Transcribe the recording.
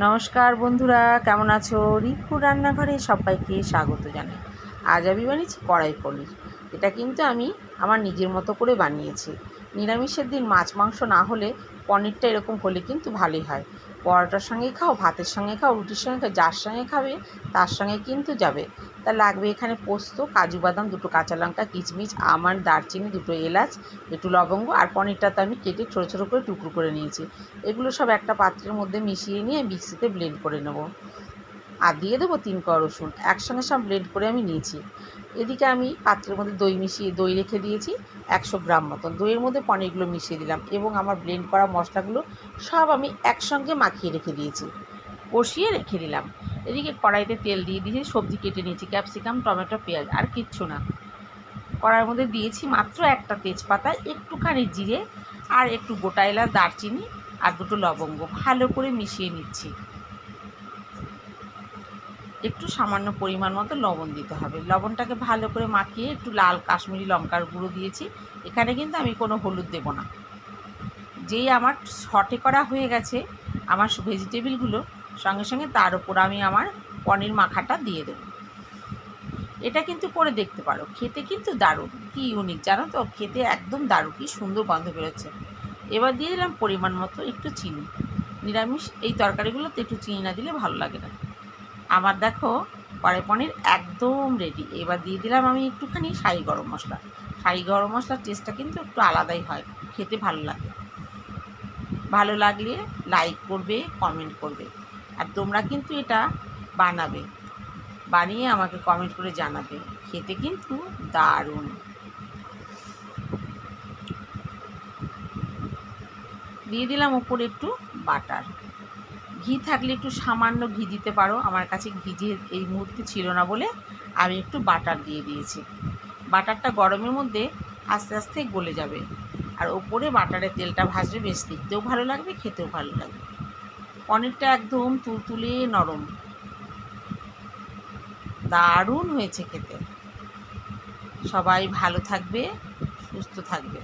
নমস্কার বন্ধুরা কেমন আছো? রিকু রান্নাঘরে সবাইকে স্বাগত জানাই। আজ আমি বানিয়েছি কড়াই পনির। এটা কিন্তু আমি আমার নিজের মতো করে বানিয়েছি। নিরামিষের দিন মাছ, মাংস না হলে পনিরটা এরকম হলে কিন্তু ভালোই হয়। পরোটার সঙ্গে খাও, ভাতের সঙ্গে খাও, রুটির সঙ্গে খাও, যার সঙ্গে খাবে তার সঙ্গে কিন্তু যাবে। তা লাগবে এখানে পোস্ত, কাজু বাদাম, দুটো কাঁচা লঙ্কা কিচমিচ আমার দারচিনি, দুটো এলাচ একটু লবঙ্গ আর পনিরটা তো আমি কেটে ছোটো ছোটো করে টুকরো করে নিয়েছি। এগুলো সব একটা পাত্রের মধ্যে মিশিয়ে নিয়ে মিক্সিতে ব্লেন্ড করে নেব। আর দিয়ে দেবো তিন কোয়া রসুন। একসঙ্গে সব ব্লেন্ড করে আমি নিয়েছি। এদিকে আমি পাত্রের মধ্যে দই মিশিয়ে, দই রেখে দিয়েছি একশো গ্রাম মতন। দইয়ের মধ্যে পনিরগুলো মিশিয়ে দিলাম এবং আমার ব্লেন্ড করা মশলাগুলো সব আমি একসঙ্গে মাখিয়ে রেখে দিয়েছি। কষিয়ে রেখে দিলাম। এদিকে কড়াইতে তেল দিয়ে দিয়েছি, সবজি কেটে নিয়েছি, ক্যাপসিকাম, টমেটো, পেঁয়াজ আর কিচ্ছু না। কড়াইয়ের মধ্যে দিয়েছি মাত্র একটা তেজপাতা, একটুখানি জিরে আর একটু গোটা এলাচ, দারচিনি আর দুটো লবঙ্গ। ভালো করে মিশিয়ে নিচ্ছি। একটু সামান্য পরিমাণ মতো লবণ দিতে হবে। লবণটাকে ভালো করে মাখিয়ে একটু লাল কাশ্মীরি লঙ্কার গুঁড়ো দিয়েছি। এখানে কিন্তু আমি কোনো হলুদ দেব না। যেই আমার শটে করা হয়ে গেছে, আমার ভেজিটেবিলগুলো, সঙ্গে সঙ্গে তার উপর আমি আমার পনির মাখাটা দিয়ে দেবো। এটা কিন্তু করে দেখতে পারো, খেতে কিন্তু দারুণ। কি ইউনিক জানো তো? খেতে একদম দারুণ, কি সুন্দর গন্ধ বেরোচ্ছে। এবার দিয়ে দিলাম পরিমাণ মতো একটু চিনি। নিরামিষ, এই তরকারিগুলোতে একটু চিনি না দিলে ভালো লাগে না। আমার দেখো, কড়াই পনির একদম রেডি এবার দিয়ে দিলাম আমি একটুখানি শাহি গরম মশলা। শাহি গরম মশলার টেস্টটা কিন্তু একটু আলাদাই হয়, খেতে ভালো লাগে। ভালো লাগলে লাইক করবে কমেন্ট করবে। আর তোমরা কিন্তু এটা বানাবে। বানিয়ে আমাকে কমেন্ট করে জানাবে। খেতে কিন্তু দারুণ। দিয়ে দিলাম উপরে একটু বাটার ঘি থাকলে একটু সামান্য ঘি দিতে পারো। আমার কাছে ঘি যে এই মুহূর্তে ছিল না বলে আমি একটু বাটার দিয়ে দিয়েছি। বাটারটা গরমের মধ্যে আস্তে আস্তে গলে যাবে। আর ওপরে বাটারের তেলটা ভাজবে বেশ দেখতেও ভালো লাগবে, খেতেও ভালো লাগবে। পনিরটা একদম তুলতুলে নরম। দারুণ হয়েছে খেতে। সবাই ভালো থাকবে, সুস্থ থাকবে।